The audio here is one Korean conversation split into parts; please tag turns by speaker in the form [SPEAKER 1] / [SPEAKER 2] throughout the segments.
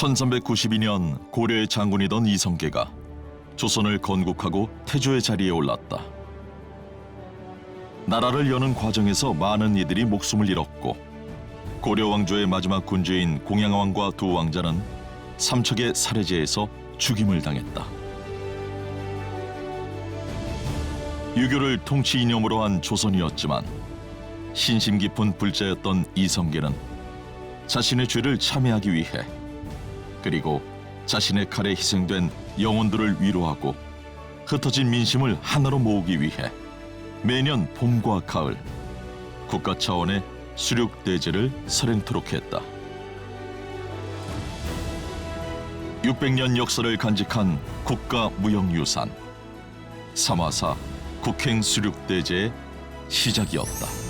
[SPEAKER 1] 1392년 고려의 장군이던 이성계가 조선을 건국하고 태조의 자리에 올랐다. 나라를 여는 과정에서 많은 이들이 목숨을 잃었고 고려 왕조의 마지막 군주인 공양왕과 두 왕자는 삼척의 살해제에서 죽임을 당했다. 유교를 통치 이념으로 한 조선이었지만 신심 깊은 불자였던 이성계는 자신의 죄를 참회하기 위해 그리고 자신의 칼에 희생된 영혼들을 위로하고 흩어진 민심을 하나로 모으기 위해 매년 봄과 가을 국가 차원의 수륙 대제를 설행토록 했다. 600년 역사를 간직한 국가 무형유산 삼화사 국행 수륙 대제의 시작이었다.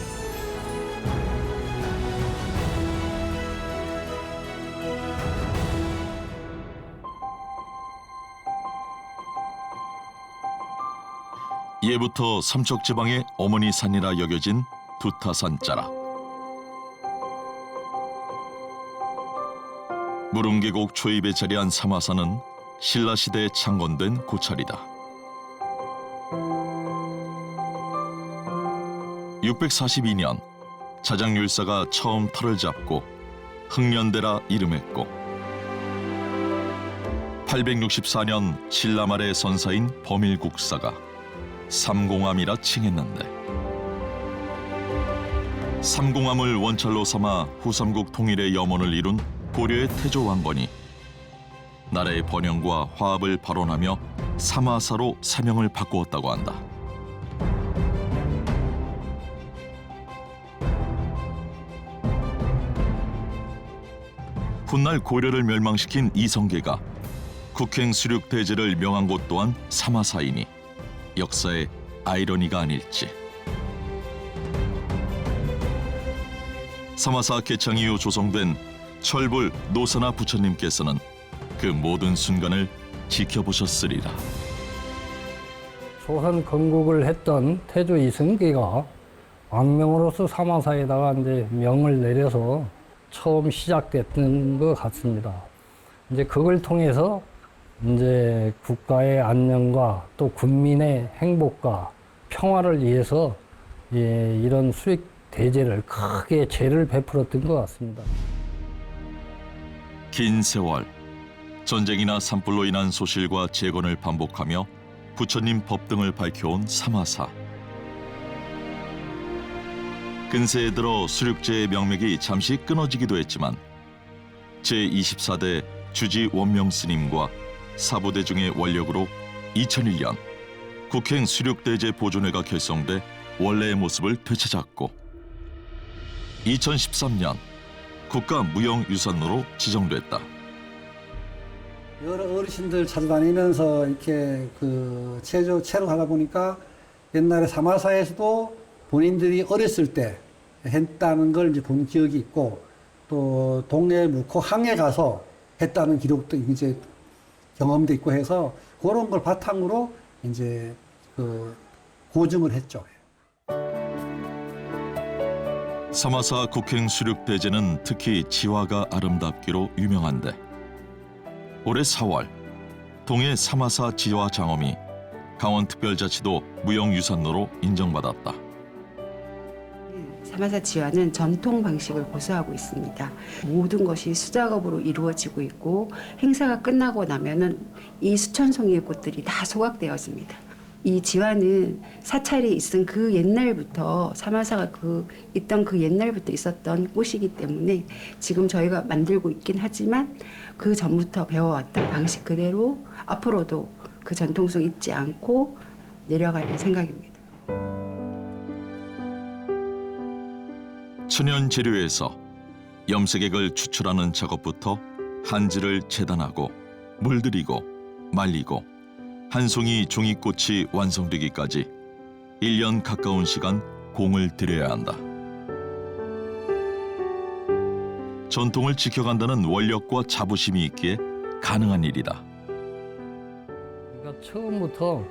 [SPEAKER 1] 예부터 삼척 지방의 어머니 산이라 여겨진 두타산 자락. 무릉계곡 초입에 자리한 삼화산은 신라 시대에 창건된 고찰이다. 642년 자장율사가 처음 터를 잡고 흥년대라 이름했고 864년 신라 말의 선사인 범일국사가 삼공암이라 칭했는데 삼공암을 원찰로 삼아 후삼국 통일의 염원을 이룬 고려의 태조 왕건이 나라의 번영과 화합을 발언하며 삼화사로 사명을 바꾸었다고 한다. 훗날 고려를 멸망시킨 이성계가 국행 수륙 대제를 명한 곳 또한 삼화사이니 역사의 아이러니가 아닐지. 삼화사 개창 이후 조성된 철불 노사나 부처님께서는 그 모든 순간을 지켜보셨으리라.
[SPEAKER 2] 조선 건국을 했던 태조 이승기가 왕명으로서 삼화사에다가 이제 명을 내려서 처음 시작됐던 것 같습니다. 이제 그걸 통해서 이제 국가의 안녕과 또 국민의 행복과 평화를 위해서 예, 이런 수익 대제를 크게 제를 베풀었던 것 같습니다.
[SPEAKER 1] 긴 세월 전쟁이나 산불로 인한 소실과 재건을 반복하며 부처님 법 등을 밝혀온 삼화사. 근세에 들어 수륙제의 명맥이 잠시 끊어지기도 했지만 제24대 주지 원명 스님과 사부대중의 원력으로 2001년 국행 수륙대제 보존회가 결성돼 원래의 모습을 되찾았고 2013년 국가 무형유산으로 지정됐다.
[SPEAKER 3] 여러 어르신들 찾아다니면서 이렇게 그 체조 체력하다 보니까 옛날에 사마사에서도 본인들이 어렸을 때 했다는 걸 이제 본 기억이 있고 또 동네 묵호 항에 가서 했다는 기록도 이제 경험도 있고 해서 그런 걸 바탕으로 이제 그 고증을 했죠.
[SPEAKER 1] 사마사 국행 수륙 대제는 특히 지화가 아름답기로 유명한데 올해 4월 동해 사마사 지화 장엄이 강원특별자치도 무형유산로로 인정받았다.
[SPEAKER 4] 사마사 지화는 전통 방식을 고수하고 있습니다. 모든 것이 수작업으로 이루어지고 있고 행사가 끝나고 나면은 이 수천 송이의 꽃들이 다 소각되어집니다. 이 지화는 사찰이 있은 그 옛날부터 사마사가 그 있던 그 옛날부터 있었던 꽃이기 때문에 지금 저희가 만들고 있긴 하지만 그 전부터 배워왔던 방식 그대로 앞으로도 그 전통성 잊지 않고 내려갈 생각입니다.
[SPEAKER 1] 천연 재료에서 염색액을 추출하는 작업부터 한지를 재단하고 물들이고 말리고 한 송이 종이꽃이 완성되기까지 1년 가까운 시간 공을 들여야 한다. 전통을 지켜간다는 원력과 자부심이 있기에 가능한 일이다.
[SPEAKER 2] 그러니까 처음부터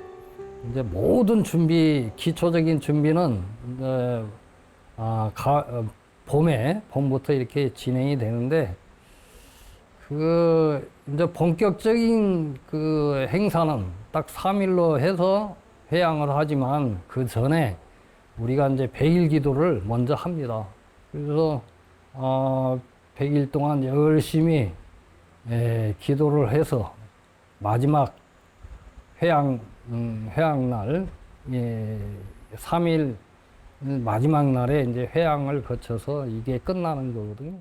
[SPEAKER 2] 이제 모든 준비, 기초적인 준비는 이제 아, 가, 어, 봄에 봄부터 이렇게 진행이 되는데 그 이제 본격적인 그 행사는 딱 3일로 해서 회양을 하지만 그 전에 우리가 이제 100일 기도를 먼저 합니다. 그래서 어 100일 동안 열심히 예, 기도를 해서 마지막 회양 음, 회양날 예, 3일 마지막 날에 이제 회양을 거쳐서 이게 끝나는 거거든요.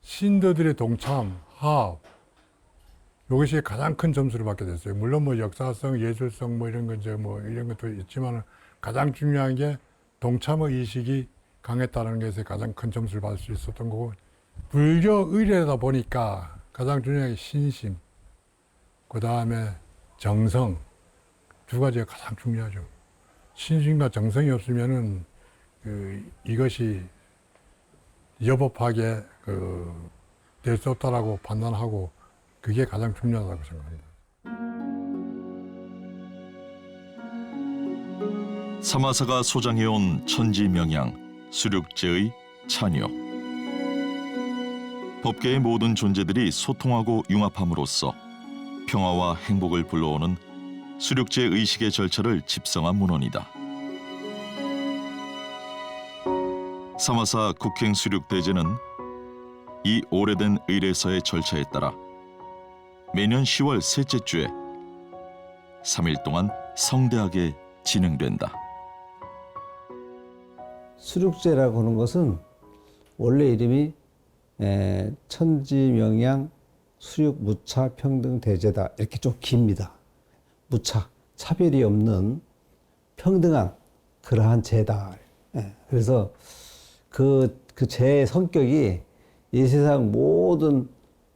[SPEAKER 5] 신도들의 동참, 화합 이것이 가장 큰 점수를 받게 됐어요. 물론 뭐 역사성, 예술성 뭐 이런 건 이제 뭐 이런 것도 있지만 가장 중요한 게 동참의 의식이 강했다는 것에 가장 큰 점수를 받을 수 있었던 거고 불교 의례다 보니까 가장 중요한 게 신심, 그 다음에 정성 두 가지가 가장 중요하죠. 신심과 정성이 없으면은 그 이것이 여법하게 그 될 수 없다라고 판단하고 그게 가장 중요하다고 생각합니다.
[SPEAKER 1] 사마사가 소장해온 천지명양 수륙제의 찬요 법계의 모든 존재들이 소통하고 융합함으로써 평화와 행복을 불러오는 수륙제 의식의 절차를 집성한 문헌이다. 사마사 국행 수륙 대제는 이 오래된 의례서의 절차에 따라 매년 10월 셋째 주에 3일 동안 성대하게 진행된다.
[SPEAKER 6] 수륙제라고 하는 것은 원래 이름이 에, 천지명양 수륙 무차 평등 대제다 이렇게 좀 깁니다. 무차 차별이 없는 평등한 그러한 제다. 예, 그래서 그그 제의 성격이 이 세상 모든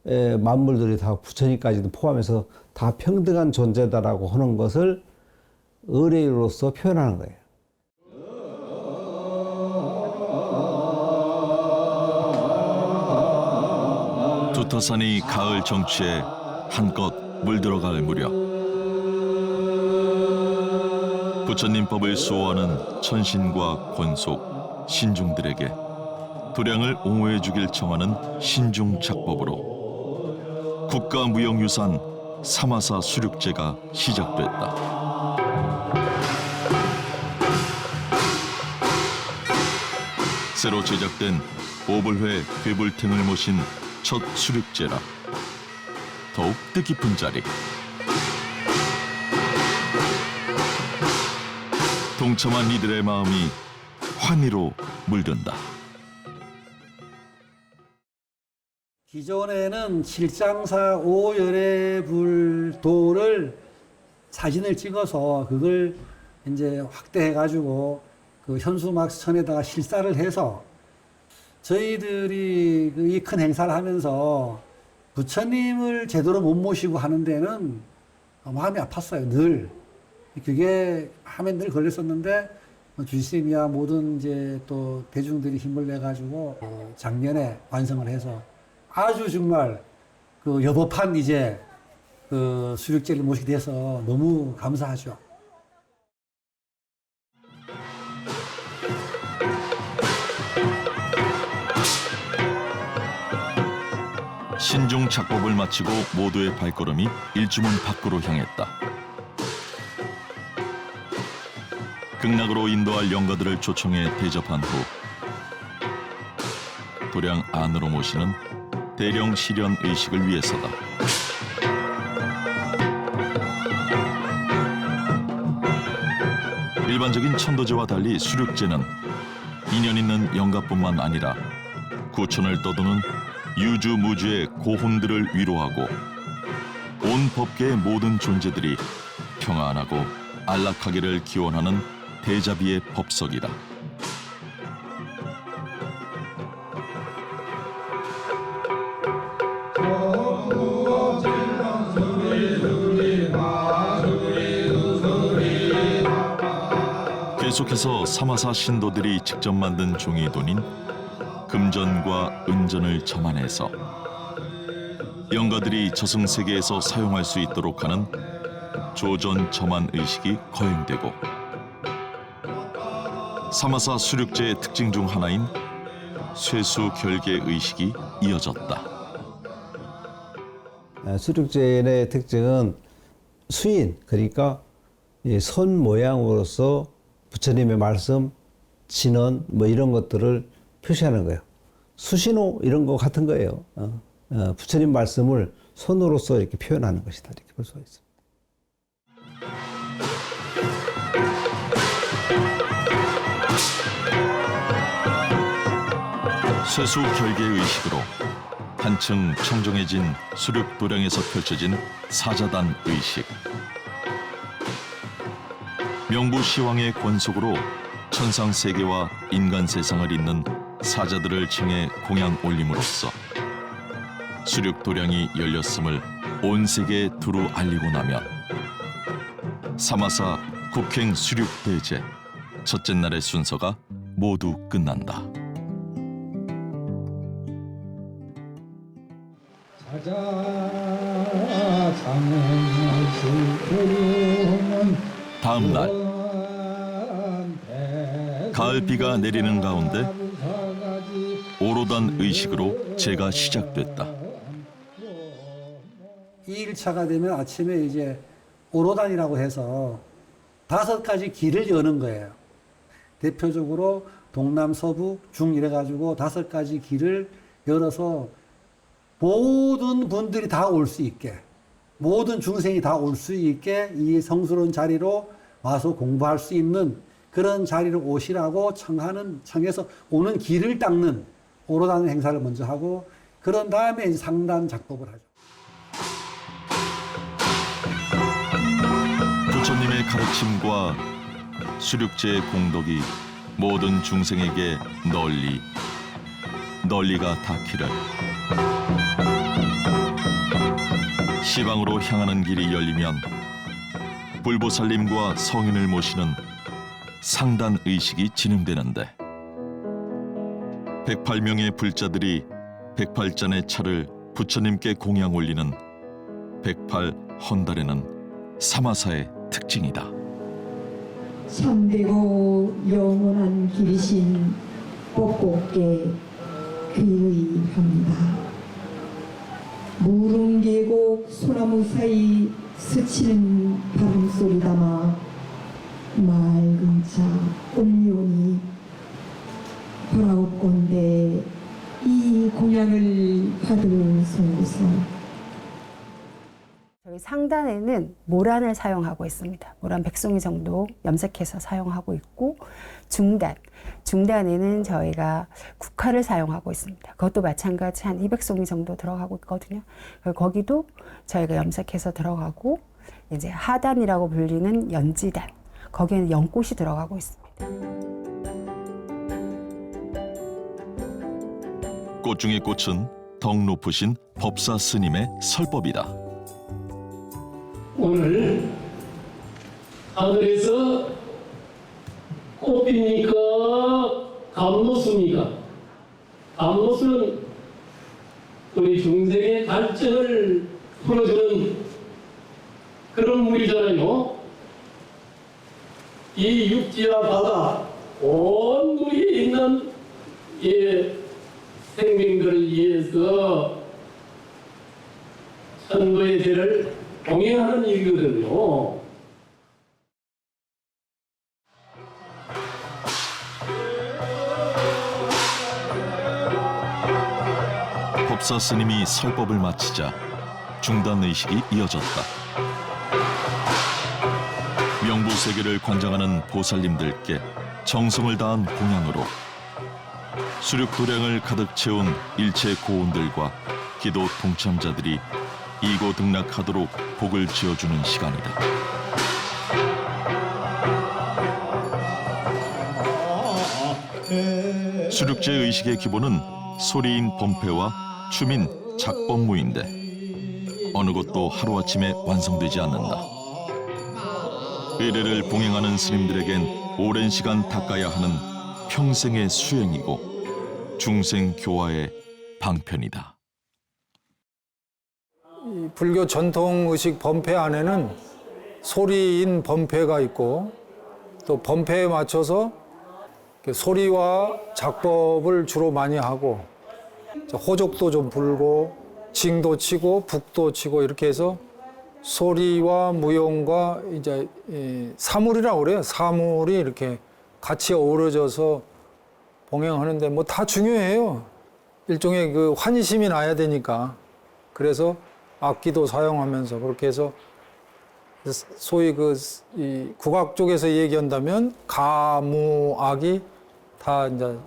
[SPEAKER 6] 에, 만물들이 다 부처님까지도 포함해서 다 평등한 존재다라고 하는 것을 의례로서 표현하는 거예요.
[SPEAKER 1] 두터산이 가을 정취에 한껏 물들어갈 무렵 부처님 법을 수호하는 천신과 권속 신중들에게 도량을 옹호해 주길 청하는 신중 작법으로 국가무형유산 사마사 수륙제가 시작됐다. 새로 제작된 오불회 괴불탱을 모신 첫 수륙제라 더욱 뜻깊은 자리 동참한 이들의 마음이 환희로 물든다.
[SPEAKER 3] 기존에는 실장사 오열애불도를 사진을 찍어서 그걸 이제 확대해 가지고 그 현수막선에다가 실사를 해서 저희들이 그이큰 행사를 하면서 부처님을 제대로 못 모시고 하는 데는 마음이 아팠어요 늘 그게 마음에 늘 걸렸었는데 주스님이야 모든 이제 또 대중들이 힘을 내 가지고 작년에 완성을 해서 아주 정말 그 여법한 이제 그 수륙제를 모시게 돼서 너무 감사하죠.
[SPEAKER 1] 신중 작법을 마치고 모두의 발걸음이 일주문 밖으로 향했다 극락으로 인도할 영가들을 초청해 대접한 후 도량 안으로 모시는 대령 실현 의식을 위해서다. 일반적인 천도제와 달리 수륙제는 인연 있는 영가뿐만 아니라 구천을 떠도는 유주무주의 고혼들을 위로하고 온 법계의 모든 존재들이 평안하고 안락하기를 기원하는 대자비의 법석이다. 계속해서 사마사 신도들이 직접 만든 종이돈인 금전과 은전을 점안해서 영가들이 저승 세계에서 사용할 수 있도록 하는 조전 점안 의식이 거행되고 사마사 수륙제의 특징 중 하나인 쇠수 결계 의식이 이어졌다.
[SPEAKER 6] 에, 수륙제의 특징은 수인 그러니까 이선 모양으로서 부처님의 말씀, 진언 뭐 이런 것들을 표시하는 거예요. 수신호 이런 거 같은 거예요. 어, 어, 부처님 말씀을 손으로서 이렇게 표현하는 것이다 이렇게 볼 수가 있습니다.
[SPEAKER 1] 쇠수 결계 의식으로 한층 청정해진 수륙 도량에서 펼쳐진 사자단 의식. 명부 시왕의 권속으로 천상 세계와 인간 세상을 잇는 사자들을 칭해 공양 올림으로써 수륙 도량이 열렸음을 온 세계에 두루 알리고 나면 사마사 국행 수륙 대제 첫째 날의 순서가 모두 끝난다. 다음 날 가을 비가 내리는 가운데 오로단 의식으로 제가 시작됐다.
[SPEAKER 3] 2일차가 되면 아침에 이제 오로단이라고 해서 다섯 가지 길을 여는 거예요. 대표적으로 동남, 서북, 중 이래가지고 다섯 가지 길을 열어서 모든 분들이 다 올 수 있게, 모든 중생이 다 올 수 있게 이 성스러운 자리로 와서 공부할 수 있는 그런 자리로 오시라고 청하는, 청해서 오는 길을 닦는 오로단 행사를 먼저 하고, 그런 다음에 상단 작법을 하죠.
[SPEAKER 1] 부처님의 가르침과 수륙제의 공덕이 모든 중생에게 널리 널리가 닿기를 시방으로 향하는 길이 열리면 불보살님과 성인을 모시는 상단 의식이 진행되는데 108명의 불자들이 108잔의 차를 부처님께 공양 올리는 108 헌달에는 사마사의 특징이다.
[SPEAKER 7] 참되고 영원한 길이신 뽀뽀께 귀의합니다. 무릉 계곡 소나무 사이 스치는 바람소리 담아
[SPEAKER 4] 상단에는 모란을 사용하고 있습니다. 모란 백송이 정도 염색해서 사용하고 있고 중단, 중단에는 저희가 국화를 사용하고 있습니다. 그것도 마찬가지 한 200송이 정도 들어가고 있거든요. 거기도 저희가 염색해서 들어가고 이제 하단이라고 불리는 연지단, 거기에는 연꽃이 들어가고 있습니다.
[SPEAKER 1] 꽃 중의 꽃은 덕 높으신 법사 스님의 설법이다.
[SPEAKER 8] 오늘 하늘에서 꽃 피니까 감로수니까 감로수는 우리 중생의 갈증을 풀어주는 그런 물이잖아요. 이 육지와 바다 온 위에 있는 이 생명들을 위해서 천도의 죄를 동행하는 일이거든요.
[SPEAKER 1] 법사 스님이 설법을 마치자 중단 의식이 이어졌다. 명부 세계를 관장하는 보살님들께 정성을 다한 공양으로 수륙 도량을 가득 채운 일체 고온들과 기도 동참자들이 이고 등락하도록 복을 지어주는 시간이다. 수륙제 의식의 기본은 소리인 범패와 춤인 작법무인데 어느 것도 하루아침에 완성되지 않는다. 의례를 봉행하는 스님들에겐 오랜 시간 닦아야 하는 평생의 수행이고 중생 교화의 방편이다.
[SPEAKER 9] 이 불교 전통 의식 범패 안에는 소리인 범패가 있고 또 범패에 맞춰서 소리와 작법을 주로 많이 하고 호족도 좀 불고 징도 치고 북도 치고 이렇게 해서 소리와 무용과 이제 이 사물이라고 그래요. 사물이 이렇게 같이 어우러져서 봉행하는데 뭐 다 중요해요. 일종의 그 환희심이 나야 되니까. 그래서 악기도 사용하면서 그렇게 해서 소위 그 이 국악 쪽에서 얘기한다면 가무악이 다 이제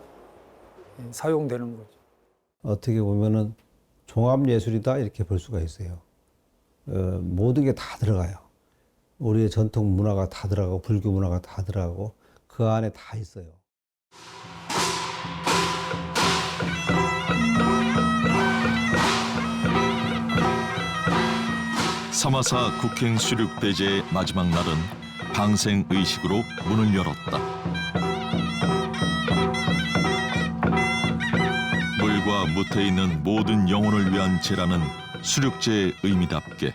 [SPEAKER 9] 사용되는 거죠.
[SPEAKER 6] 어떻게 보면은 종합 예술이다 이렇게 볼 수가 있어요. 어, 모든 게 다 들어가요. 우리의 전통 문화가 다 들어가고 불교 문화가 다 들어가고 그 안에 다 있어요.
[SPEAKER 1] 사마사 국행 수륙대제의 마지막 날은 방생 의식으로 문을 열었다. 물과 무태 있는 모든 영혼을 위한 제라는 수륙제의 의미답게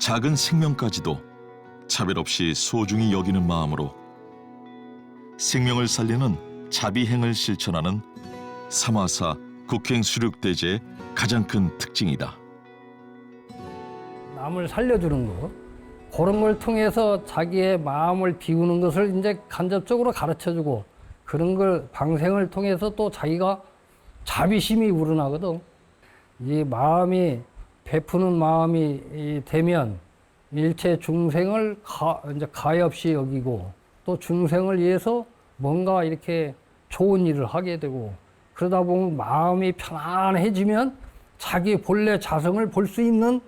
[SPEAKER 1] 작은 생명까지도 차별 없이 소중히 여기는 마음으로 생명을 살리는 자비행을 실천하는 사마사 국행 수륙대제의 가장 큰 특징이다.
[SPEAKER 2] 남을 살려주는 거 그런 걸 통해서 자기의 마음을 비우는 것을 이제 간접적으로 가르쳐주고 그런 걸 방생을 통해서 또 자기가 자비심이 우러나거든. 이 마음이 베푸는 마음이 이 되면 일체 중생을 가, 이제 가엾이 여기고 또 중생을 위해서 뭔가 이렇게 좋은 일을 하게 되고 그러다 보면 마음이 편안해지면 자기 본래 자성을 볼 수 있는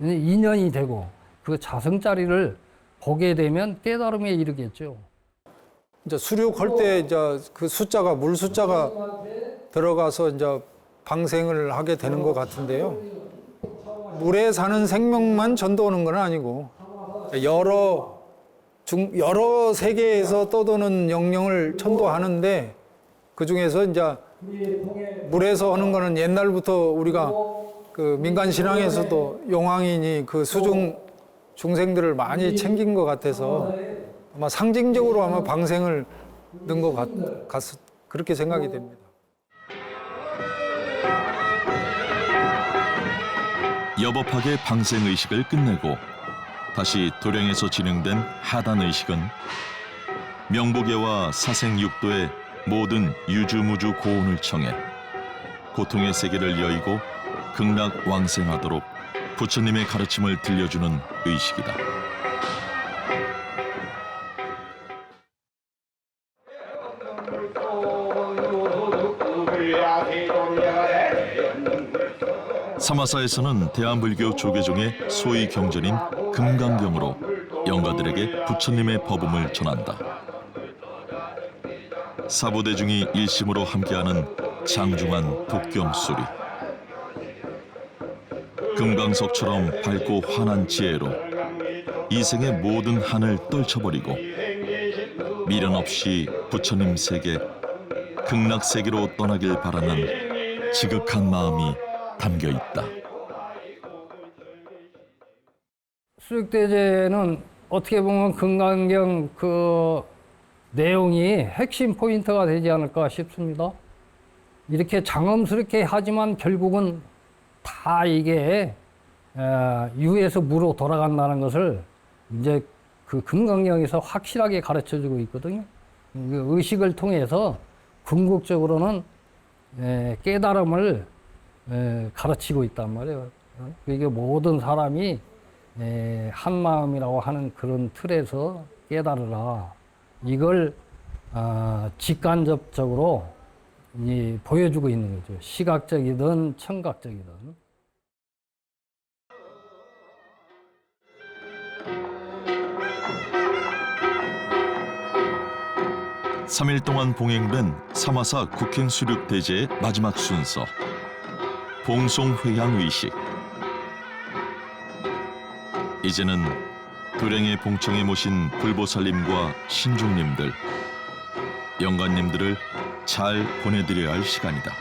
[SPEAKER 2] 인연이 되고 그 자성자리를 보게 되면 깨달음에 이르겠죠.
[SPEAKER 9] 이제 수륙할 때 이제 그 숫자가 물 숫자가 들어가서 이제 방생을 하게 되는 것 같은데요. 물에 사는 생명만 전도하는 건 아니고 여러 중 여러 세계에서 떠도는 영령을 천도하는데 그 중에서 이제 물에서 하는 거는 옛날부터 우리가 그 민간 신앙에서도 용왕인이 그 수중 중생들을 많이 챙긴 것 같아서 아마 상징적으로 아마 방생을 넣은 것 같, 같 그렇게 생각이 됩니다.
[SPEAKER 1] 여법하게 방생 의식을 끝내고 다시 도량에서 진행된 하단 의식은 명복예와 사생육도의 모든 유주무주 고운을 청해 고통의 세계를 여의고 극락 왕생하도록 부처님의 가르침을 들려주는 의식이다. 사마사에서는 대한불교 조계종의 소위 경전인 금강경으로 영가들에게 부처님의 법음을 전한다. 사부대중이 일심으로 함께하는 장중한 독경 소리. 금강석처럼 밝고 환한 지혜로 이생의 모든 한을 떨쳐버리고 미련 없이 부처님 세계, 극락 세계로 떠나길 바라는 지극한 마음이 담겨 있다.
[SPEAKER 2] 수육대제는 어떻게 보면 금강경 그 내용이 핵심 포인트가 되지 않을까 싶습니다. 이렇게 장엄스럽게 하지만 결국은 다 이게 에, 유에서 무로 돌아간다는 것을 이제 그 금강경에서 확실하게 가르쳐 주고 있거든요. 그 의식을 통해서 궁극적으로는 에, 깨달음을 에, 가르치고 있단 말이에요. 어? 이게 모든 사람이 에, 한 마음이라고 하는 그런 틀에서 깨달으라. 이걸 아, 직간접적으로 이, 보여주고 있는 거죠. 시각적이든 청각적이든.
[SPEAKER 1] 삼 일 동안 봉행된 사마사 국행 수륙 대제의 마지막 순서 봉송 회향 의식. 이제는 도량의 봉청에 모신 불보살님과 신중님들, 영관님들을 잘 보내드려야 할 시간이다.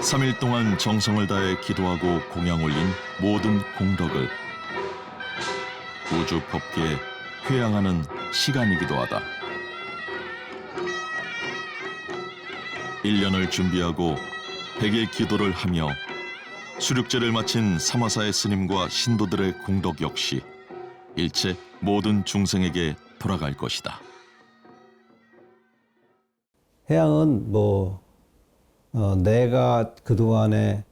[SPEAKER 1] 삼일 동안 정성을 다해 기도하고 공양 올린 모든 공덕을 우주 법계에 회양하는 시간이기도 하다. 일년을 준비하고 백의 기도를 하며 수륙제를 마친 사마사의 스님과 신도들의 공덕 역시 일체 모든 중생에게 돌아갈 것이다.
[SPEAKER 6] 해양은 뭐 어, 내가 그동안에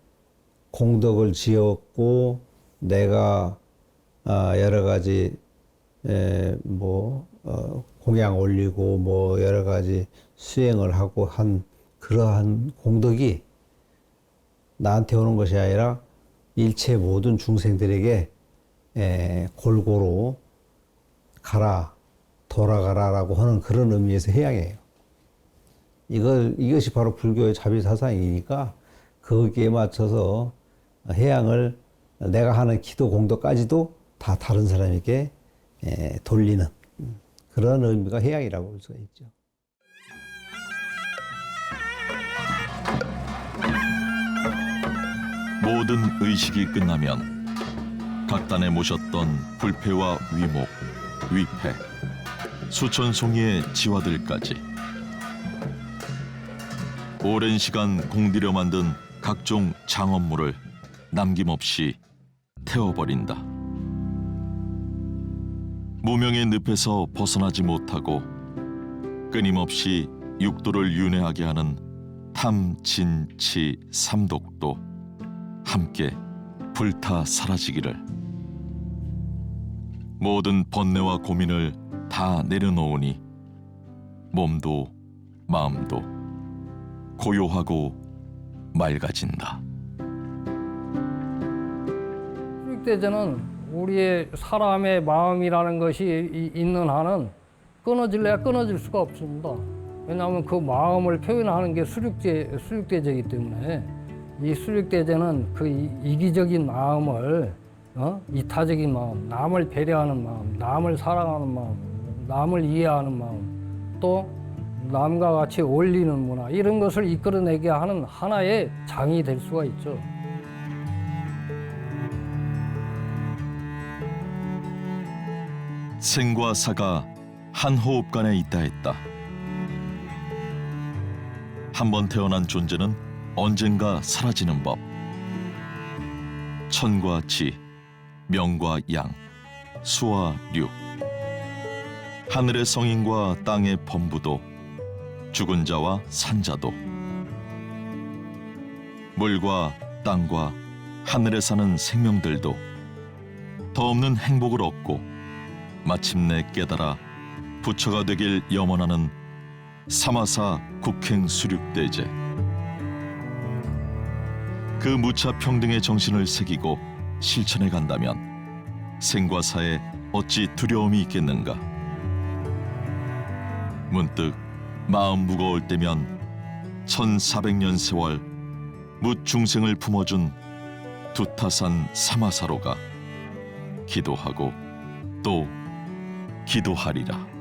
[SPEAKER 6] 공덕을 지었고 내가 아, 여러 가지 에, 뭐 어, 공양 올리고 뭐 여러 가지 수행을 하고 한 그러한 공덕이 나한테 오는 것이 아니라 일체 모든 중생들에게 에, 골고루 가라 돌아가라라고 하는 그런 의미에서 해양이에요. 이걸 이것이 바로 불교의 자비 사상이니까 거기에 맞춰서 해양을 내가 하는 기도 공덕까지도 다 다른 사람에게 에, 돌리는 그런 의미가 해양이라고 볼 수가 있죠.
[SPEAKER 1] 모든 의식이 끝나면 각단에 모셨던 불패와 위목, 위패, 수천 송이의 지화들까지 오랜 시간 공들여 만든 각종 장엄물을 남김없이 태워버린다. 무명의 늪에서 벗어나지 못하고 끊임없이 육도를 윤회하게 하는 탐진치 삼독도 함께 불타 사라지기를 모든 번뇌와 고민을 다 내려놓으니 몸도 마음도 고요하고 맑아진다.
[SPEAKER 2] 수육대제는 우리의 사람의 마음이라는 것이 이- 있는 한은 끊어질래야 끊어질 수가 없습니다. 왜냐하면 그 마음을 표현하는 게 수륙제, 수육대제이기 때문에 이 수육대제는 그 이- 이기적인 마음을 어? 이타적인 마음, 남을 배려하는 마음, 남을 사랑하는 마음, 남을 이해하는 마음, 또 남과 같이 어울리는 문화 이런 것을 이끌어내게 하는 하나의 장이 될 수가 있죠.
[SPEAKER 1] 생과 사가 한 호흡 간에 있다 했다. 한 번 태어난 존재는 언젠가 사라지는 법. 천과 지, 명과 양, 수와 류. 하늘의 성인과 땅의 범부도 죽은 자와 산자도 물과 땅과 하늘에 사는 생명들도 더 없는 행복을 얻고 마침내 깨달아 부처가 되길 염원하는 사마사 국행 수륙대제 그 무차 평등의 정신을 새기고 실천해 간다면 생과 사에 어찌 두려움이 있겠는가 문득 마음 무거울 때면 1400년 세월 묻 중생을 품어준 두타산 사마사로가 기도하고 또 기도하리라.